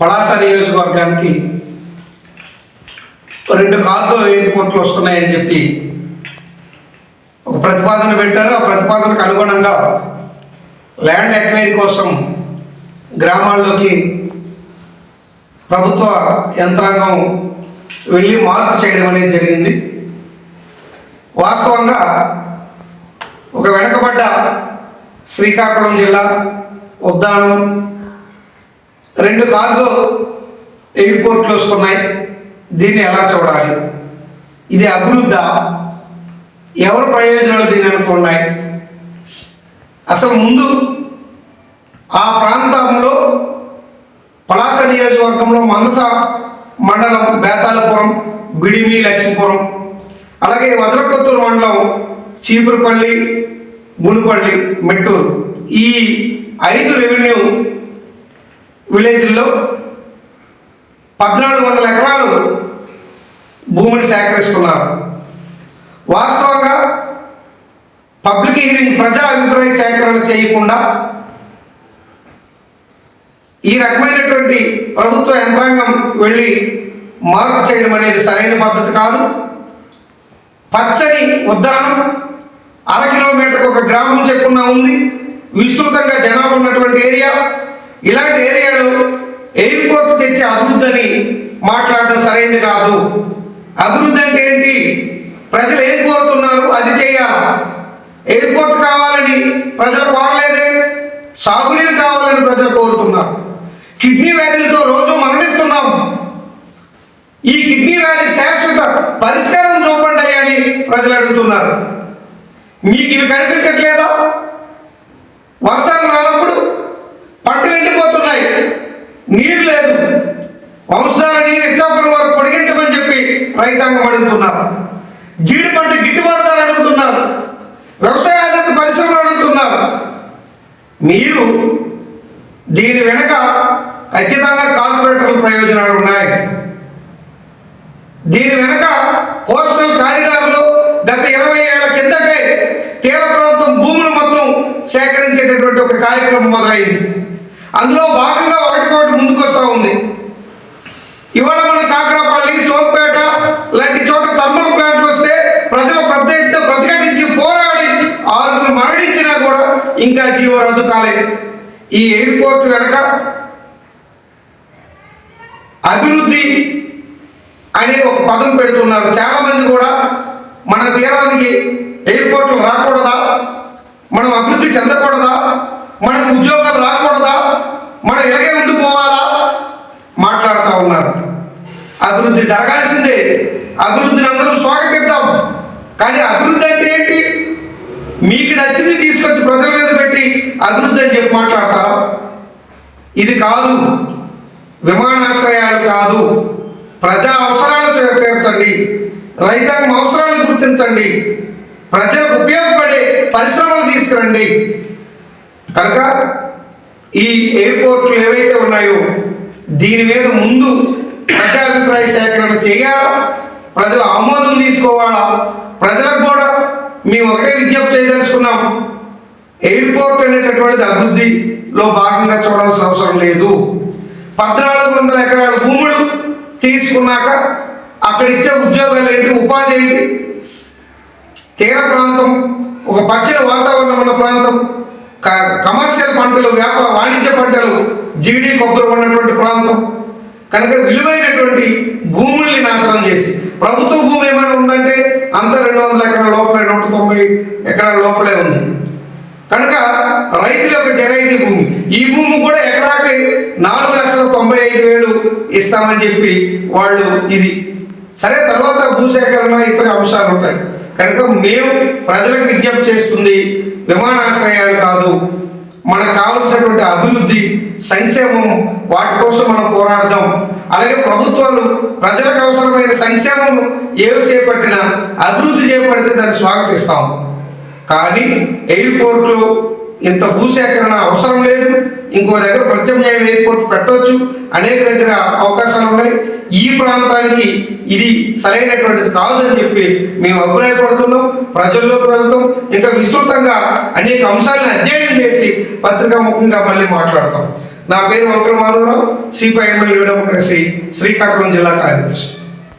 పలాస నియోజకవర్గానికి రెండు కార్లు ఎయిర్పోర్ట్లు వస్తున్నాయని చెప్పి ఒక ప్రతిపాదన పెట్టారు. ఆ ప్రతిపాదనకు అనుగుణంగా ల్యాండ్ ఎక్వైరీ కోసం గ్రామాల్లోకి ప్రభుత్వ యంత్రాంగం వెళ్ళి మార్పు చేయడం అనేది జరిగింది. వాస్తవంగా ఒక వెనకబడ్డ శ్రీకాకుళం జిల్లా ఉద్దానం రెండు కార్గో ఎయిర్పోర్ట్లు వస్తున్నాయి. దీన్ని ఎలా చూడాలి? ఇది అభివృద్ధి? ఎవరి ప్రయోజనాలు దీని అనుకున్నాయి అసలు ముందు ఆ ప్రాంతంలో పలాస నియోజకవర్గంలో మనస మండలం బేతాలపురం బిడిమి లక్ష్మీపురం అలాగే వజ్రకొత్తూరు మండలం చీపురుపల్లి మునుపల్లి మెట్టూరు. ఈ ఐదు రెవెన్యూ విలేజ్ల్లో పద్నాలుగు వందల ఎకరాలు భూమిని సేకరిస్తున్నారు. వాస్తవంగా పబ్లిక్ హీరింగ్ ప్రజా అభిప్రాయ సేకరణ చేయకుండా ఈ రకమైనటువంటి ప్రభుత్వ యంత్రాంగం వెళ్ళి మార్పు చేయడం అనేది సరైన పద్ధతి కాదు. పచ్చని ఉద్దానం అర కిలోమీటర్కి ఒక గ్రామం చెప్పున్న ఉంది. విస్తృతంగా జనాభా ఉన్నటువంటి ఏరియా ఇలాంటి ఏరియాలో ఎయిర్పోర్ట్ తెచ్చే అభివృద్ధి అని మాట్లాడడం సరైనది కాదు. అభివృద్ధి అంటే ఏంటి? ప్రజలు ఏం కోరుతున్నారు? అది చేయాలి. ఎయిర్పోర్ట్ కావాలని ప్రజలు కోరలేదే. సాగునీరు కావాలని ప్రజలు కోరుతున్నారు. కిడ్నీ వ్యాధులతో రోజు మరణిస్తున్నాం. ఈ కిడ్నీ వ్యాధి శాశ్వత పరిష్కారం చూపండి అని ప్రజలు అడుగుతున్నారు. మీకు ఇవి కనిపించట్లేదా? వర్షాలు రావడం నీరు లేదు. వంశధార నీరు ఇచ్చాపురం వరకు పొడిగించమని చెప్పి రైతాంగం అడుగుతున్నారు. జీడి పంట గిట్టుబాటు ధర అడుగుతున్నారు. వ్యవసాయ ఆధారిత పరిశ్రమలు అడుగుతున్నారు. మీరు దీని వెనక ఖచ్చితంగా కార్పొరేటర్ల ప్రయోజనాలు ఉన్నాయి. దీని వెనక కోస్టల్ కారిడార్లు గత ఇరవై ఏళ్ళ కిందటే తీర ప్రాంతం భూములు మొత్తం సేకరించేటటువంటి ఒక కార్యక్రమం మొదలైంది. అందులో భాగంగా ఈ ఎయిర్పోర్ట్ వెనక అభివృద్ధి అనే ఒక పదం పెడుతున్నారు. చాలా మంది కూడా మన తీరానికి ఎయిర్పోర్ట్లు రాకూడదా? మనం అభివృద్ధి చెందకూడదా? మనకు ఉద్యోగాలు రాకూడదా? మనం ఇలాగే ఉండిపోవాలా? మాట్లాడుతూ ఉన్నారు. అభివృద్ధి జరగాల్సిందే. అభివృద్ధిని అందరూ స్వాగతిద్దాం. కానీ అభివృద్ధి అంటే ఏంటి? మీకు నచ్చింది అభివృద్ధి అని చెప్పి మాట్లాడతారా? ఇది కాదు. విమానాశ్రయాలు కాదు. ప్రజా అవసరాలు తీర్చండి రైతాంగం అవసరాలు గుర్తించండి. ప్రజలకు ఉపయోగపడే పరిశ్రమలు తీసుకురండి. కనుక ఈ ఎయిర్పోర్ట్లు ఏవైతే ఉన్నాయో దీని మీద ముందు ప్రజాభిప్రాయ సేకరణ చేయాలా? ప్రజల ఆమోదం తీసుకోవాలా? ప్రజలకు కూడా మేము ఒకటే ఎయిర్పోర్ట్ అనేటటువంటిది అభివృద్ధిలో భాగంగా చూడాల్సిన అవసరం లేదు. పద్నాలుగు వందల ఎకరాల భూములు తీసుకున్నాక అక్కడ ఇచ్చే ఉద్యోగాలు ఏంటి ఉపాధి ఏంటి? తీర ప్రాంతం ఒక పచ్చని వాతావరణం ఉన్న ప్రాంతం క- కమర్షియల్ పంటలు వ్యాపార వాణిజ్య పంటలు జీడి కొబ్బరి ఉన్నటువంటి ప్రాంతం. కనుక విలువైనటువంటి భూముల్ని నాశనం చేసి ప్రభుత్వ భూమి ఏమైనా ఉందా అంత రెండు వందల ఎకరాల లోపలే నూట తొంభై ఎకరాల లోపలే ఉంది కనుక రైతుల ఈ భూమి. ఈ భూమి కూడా ఎకరాకి నాలుగు లక్షల తొంభై ఐదు వేలు ఇస్తామని చెప్పి వాళ్ళు ఇది. సరే తర్వాత భూసేకరణ ఇతర అంశాలు ఉంటాయి. కనుక మేము ప్రజలకు విజ్ఞప్తి చేస్తుంది విమానాశ్రయాలు కాదు మనకు కావలసినటువంటి అభివృద్ధి సంక్షేమం వాటి కోసం మనం పోరాడదాం. అలాగే ప్రభుత్వాలు ప్రజలకు అవసరమైన సంక్షేమం ఏవి చేపట్టినా అభివృద్ధి చేపడితే దాన్ని స్వాగతిస్తాం. కానీ ఎయిర్పోర్ట్లో ఇంత భూసేకరణ అవసరం లేదు. ఇంకో దగ్గర ప్రత్యామ్నాయం ఎయిర్పోర్ట్ పెట్టవచ్చు అనేక దగ్గర అవకాశాలు ఉన్నాయి. ఈ ప్రాంతానికి ఇది సరైనటువంటిది కాదని చెప్పి మేము అభిప్రాయపడుతున్నాం. ప్రజల్లోకి వెళ్తాం. ఇంకా విస్తృతంగా అనేక అంశాలను అధ్యయనం చేసి పత్రికాముఖంగా మళ్ళీ మాట్లాడతాం. నా పేరు Vankara Madhavarao CPIML new democracy Srikakulam జిల్లా కార్యదర్శి.